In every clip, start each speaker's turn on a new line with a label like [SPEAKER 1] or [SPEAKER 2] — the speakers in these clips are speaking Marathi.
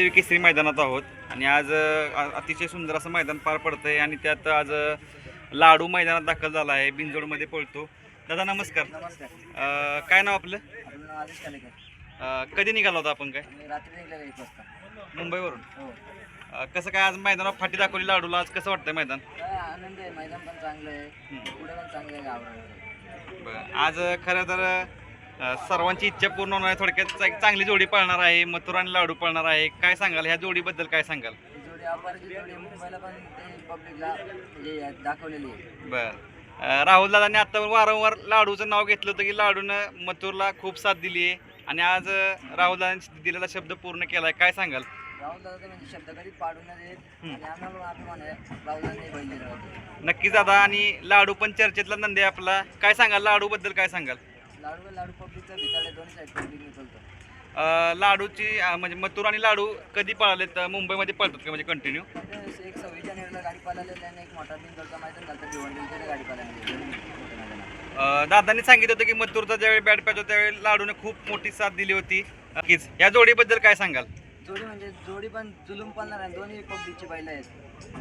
[SPEAKER 1] देवी केसरी मैदानात आहोत. आणि आज अतिशय सुंदर असं मैदान पार पडतंय आणि त्यात आज लाडू मैदानात दाखल झाला आहे बिनजोडमध्ये पळतो. दादा नमस्कार.
[SPEAKER 2] नमस्कार.
[SPEAKER 1] काय नाव आपलं? कधी निघाला होता आपण काय? मुंबईवरून?
[SPEAKER 2] हो.
[SPEAKER 1] कसं काय आज मैदानावर फाटी दाखवली लाडूला? आज कसं वाटतंय मैदान?
[SPEAKER 2] आनंद आहे. मैदान पण चांगलं आहे. पुढे पण चांगलं आहे गावरान
[SPEAKER 1] बरं. आज खरं तर सर्वांची इच्छा पूर्ण होणार आहे. थोडक्यात चा- चांगली जोडी पळणार आहे. मथुर आणि लाडू पळणार आहे. काय सांगाल? ह्या जोडीबद्दल काय सांगाल?
[SPEAKER 2] जोडी अपारची जोडी मुंबईला पण ते पब्लिकला म्हणजे दाखवलेली आहे.
[SPEAKER 1] बर. राहुल दादांनी आता वारंवार लाडूचं नाव घेतलं होतं की लाडूनं मथुरला खूप साथ दिली आहे. आणि आज राहुल दादांनी दिलेला शब्द पूर्ण केलाय. काय सांगाल?
[SPEAKER 2] राहुल दादा म्हणजे शब्द कधीच पाडून नाही देत आणि आम्हाला पण अभिमान आहे राहुल दादांनी बैल दिला होता.
[SPEAKER 1] नक्कीच दादा. आणि लाडू पण चर्चेतला नंदी आहे आपला. काय सांगाल? लाडू बद्दल काय सांगाल?
[SPEAKER 2] लाडू लाडू पब्लिकचा भिताडे दोन्ही साईड पब्लिक निकलतो
[SPEAKER 1] अं, लाडूची अं, म्हणजे मथुर आणि लाडू कधी पळालेत? अं, मुंबईमध्ये पळतात का म्हणजे कंटिन्यू
[SPEAKER 2] ते एक सव्वीस जानेवारीला गाडी पाळाली त्याने एक मोठा बिंदूचा मैदान झालं भिवंडीमध्ये गाडी पाळाली
[SPEAKER 1] दादांनी सांगितलं होतं की मथुरचा ज्यावेळी बॅट पॅच होता त्यावेळी लाडूने खूप मोठी साथ दिली होती. नक्कीच. या जोडीबद्दल काय सांगाल?
[SPEAKER 2] जोडी म्हणजे जोडी पण जुलूम पालणार आहे दोन्ही पब्लिकची बैल आहेत.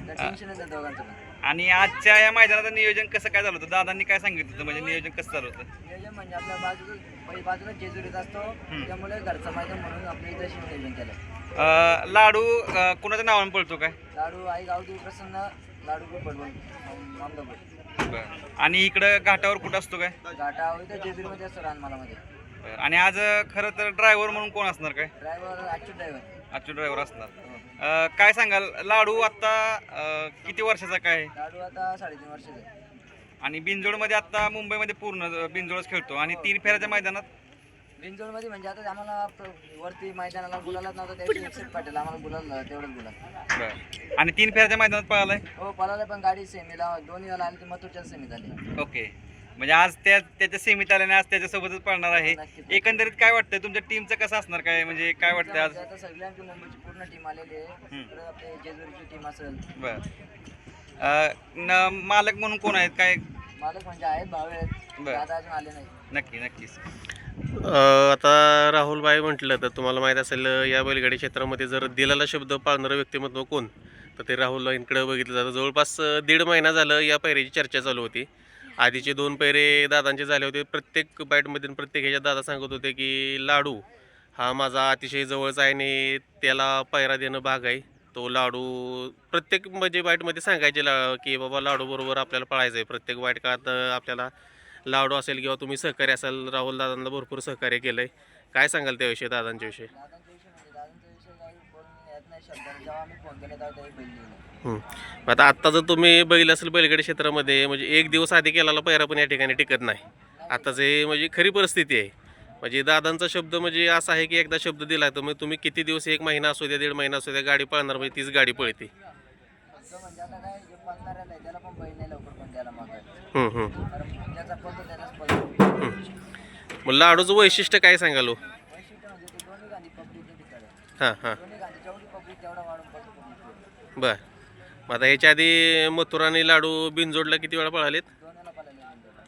[SPEAKER 2] तर टेन्शनच नाही दोघांचं पण.
[SPEAKER 1] आणि आजच्या या मैदानाचं नियोजन कसं काय झालं होतं? दादांनी काय सांगितलं होतं? म्हणजे नियोजन कसं झालं होतं?
[SPEAKER 2] नियोजन म्हणजे आपल्या बाजूला पै- बाजूला जेजुरीत असतो. त्यामुळे घरचं मैदान म्हणून आपल्या इथं नियोजन केलं.
[SPEAKER 1] अं, लाडू अं, कुणाच्या नावाने पळतो काय?
[SPEAKER 2] लाडू आई गावठी प्रसन्न लाडू पडवून मामदापूर.
[SPEAKER 1] आणि इकडं घाटावर कुठं असतो काय?
[SPEAKER 2] घाटा इथं जेजुरीमध्ये असतो रानमालामध्ये.
[SPEAKER 1] बरं. आणि आज अं, खरं तर ड्रायव्हर म्हणून कोण असणार काय?
[SPEAKER 2] ड्रायव्हर अच्युत ड्रायव्हर
[SPEAKER 1] आजचे ड्रायव्हर असणार. अं, काय सांगाल? लाडू आत्ता अं, किती वर्षाचा काय?
[SPEAKER 2] लाडू आता साडेतीन वर्षाचा आहे.
[SPEAKER 1] आणि बिनजोडमध्ये आता मुंबईमध्ये पूर्ण अं, बिनजोडच खेळतो. आणि तीन फेऱ्याच्या मैदानात?
[SPEAKER 2] बिनजोडमध्ये म्हणजे आता आम्हाला प्र- वरती मैदानाला गुलालाच नव्हतं त्यावेळी एक्सेप्ट पाटील आम्हाला गुलाल तेवढंच गुलाल.
[SPEAKER 1] बरं. आणि तीन फेऱ्याच्या मैदानात पळालाय?
[SPEAKER 2] हो पळाला पण गाडी सेमीला दोन्ही वेळा आली ती मथुरच्या सेमी झाली
[SPEAKER 1] ओके. म्हणजे आज त्या त्याच्या सीमित आल्याने आज त्याच्यासोबतच पळणार आहे.
[SPEAKER 2] नक्कीच.
[SPEAKER 1] एकंदरीत काय वाटतंय? तुमच्या टीमचं कसं असणार? काय म्हणजे काय वाटतंय आज?
[SPEAKER 2] आता सगळी आमची मुंबईची पूर्ण टीम आलेली आहे. परत आपली जेजुरीची टीम असेल.
[SPEAKER 1] बर. अं, न मालक म्हणून कोण आहेत? काय?
[SPEAKER 2] मालक म्हणजे आहेत भाऊ आहेत.
[SPEAKER 1] बरं.
[SPEAKER 2] दादा अजून आले नाही
[SPEAKER 1] नक्की नक्कीच.
[SPEAKER 3] अ, आता राहुलबाई म्हटलं तर तुम्हाला माहीत असेल या बैलगाडी क्षेत्रामध्ये जर दिलेला शब्द पाळणारं व्यक्तिमत्व कोण? तर ते राहुलबाईंकडे बघितलं जातं. जवळपास अ, दीड महिना झालं या पैऱ्याची चर्चा चालू होती. आधीचे दोन पैरे दादांचे झाले होते. प्रत्येक बाईटमधून प्रत्येक ह्याच्यात दादा सांगत होते की लाडू हा माझा अतिशय जवळचा आहे आणि त्याला पायरा देणं भाग आहे. तो लाडू प्रत्येक म्हणजे बाईटमध्ये सांगायचे ला की बाबा लाडू बरोबर आपल्याला पळायचं आहे. प्रत्येक वाईट काळात आपल्याला लाडू असेल किंवा तुम्ही सहकार्य असाल राहुल दादांना भरपूर सहकार्य केलं आहे काय सांगाल त्याविषयी दादांच्या
[SPEAKER 2] बोलून येत नाही शब्दाने जेव्हा आम्ही फोन केला तेव्हा त्याही बैल लिहिलं
[SPEAKER 3] हं. मग आता आत्ता जर तुम्ही बघितलं असेल बैलगाडी क्षेत्रामध्ये म्हणजे एक दिवस आधी केलेला पैरा पण या ठिकाणी टिकत नाही. आताच हे म्हणजे खरी परिस्थिती आहे. म्हणजे दादांचा शब्द म्हणजे असा आहे की एकदा शब्द दिला तर मग तुम्ही किती दिवस एक महिना असू द्या दीड महिना असू द्या गाडी पळणार म्हणजे तीच गाडी पळते.
[SPEAKER 2] फक्त म्हणजे आता काय जे पळणाऱ्याला आहे त्याला पण बैल नाही लवकर पण द्यायला मागायचं
[SPEAKER 3] हं, हं,
[SPEAKER 2] कारण ज्याचा पळतो त्यालाच पळतो.
[SPEAKER 3] हं. मग लाडूचं वैशिष्ट्य काय सांगालो?
[SPEAKER 2] वैशिष्ट्य म्हणजे ते दोन्ही गांधी पब्लिकने भिकाडे
[SPEAKER 3] हां हां.
[SPEAKER 2] दोन्ही
[SPEAKER 3] बर. मग आता ह्याच्या आधी मथुर आणि लाडू बिनजोडला किती वेळा पळालेत?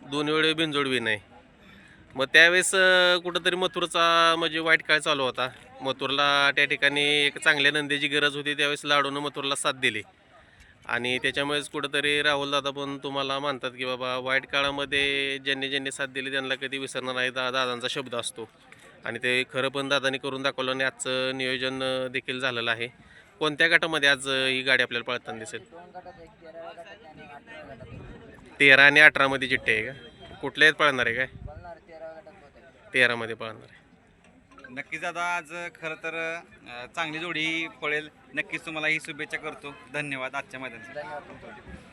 [SPEAKER 2] दोन वेळा
[SPEAKER 3] बिनजोड बी नाही. मग त्यावेळेस कुठंतरी मथुरचा म्हणजे वाईट काळ चालू होता. मथुरला त्या ठिकाणी एक चांगल्या नंदीची गरज होती. त्यावेळेस लाडूनं मथुरला साथ दिली. आणि त्याच्यामुळेच कुठंतरी राहुल दादा पण तुम्हाला मानतात की बाबा वाईट काळामध्ये ज्यांनी ज्यांनी साथ दिली त्यांना कधी विसरणार नाही. दा दादांचा शब्द असतो. आणि ते खरं पण दादांनी करून दाखवलं आणि आजचं नियोजन देखील झालेलं आहे. कोणत्या गटामध्ये आज ही गाडी आपल्याला पळताना दिसेल? तेरा आणि अठरामध्ये चिठ्ठी आहे का? कुठले आहेत पळणार आहे काय? तेरामध्ये पळणार आहे.
[SPEAKER 1] नक्कीच दादा आज खरं तर चांगली जोडी पळेल नक्कीच तुम्हाला ही शुभेच्छा करतो. धन्यवाद आजच्या मैदानासाठी.